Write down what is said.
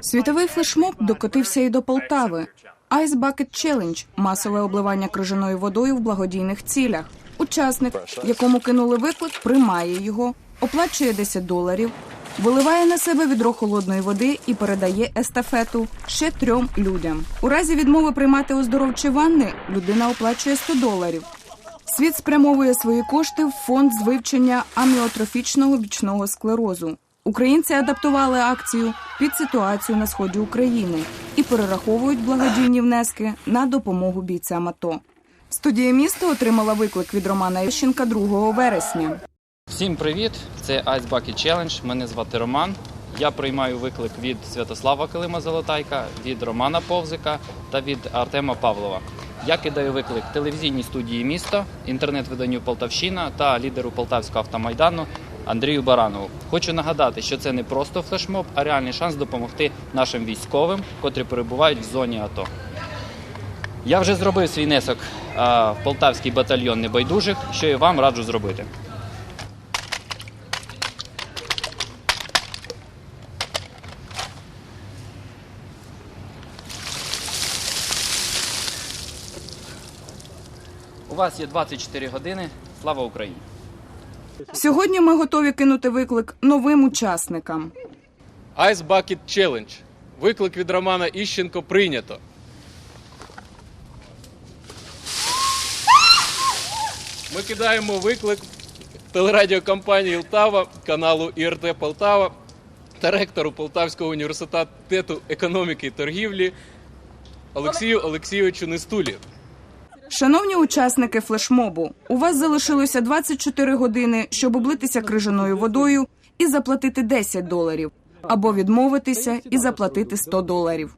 Світовий флешмоб докотився і до Полтави. Ice Bucket Challenge – масове обливання крижаною водою в благодійних цілях. Учасник, якому кинули виклик, приймає його, оплачує 10 доларів, виливає на себе відро холодної води і передає естафету ще трьом людям. У разі відмови приймати оздоровчі ванни людина оплачує 100 доларів. Світ спрямовує свої кошти в фонд з вивчення аміотрофічного бічного склерозу. Українці адаптували акцію під ситуацію на сході України і перераховують благодійні внески на допомогу бійцям АТО. Студія міста отримала виклик від Романа Ющенка 2 вересня. Всім привіт! Це Ice Bucket Challenge. Мене звати Роман. Я приймаю виклик від Святослава Килима Золотайка, від Романа Повзика та від Артема Павлова. Я кидаю виклик телевізійній студії міста, інтернет-виданню Полтавщина та лідеру Полтавського автомайдану Андрію Баранову. Хочу нагадати, що це не просто флешмоб, а реальний шанс допомогти нашим військовим, котрі перебувають в зоні АТО. Я вже зробив свій внесок в Полтавський батальйон небайдужих, що і вам раджу зробити. У вас є 24 години. Слава Україні! Сьогодні ми готові кинути виклик новим учасникам. Ice Bucket Challenge. Виклик від Романа Іщенко прийнято. Ми кидаємо виклик телерадіокомпанії Лтава, каналу ІРТ Полтава та ректору Полтавського університету економіки і торгівлі Олексію Олексійовичу Нестулі. Шановні учасники флешмобу, у вас залишилося 24 години, щоб облитися крижаною водою і заплатити 10 доларів, або відмовитися і заплатити 100 доларів.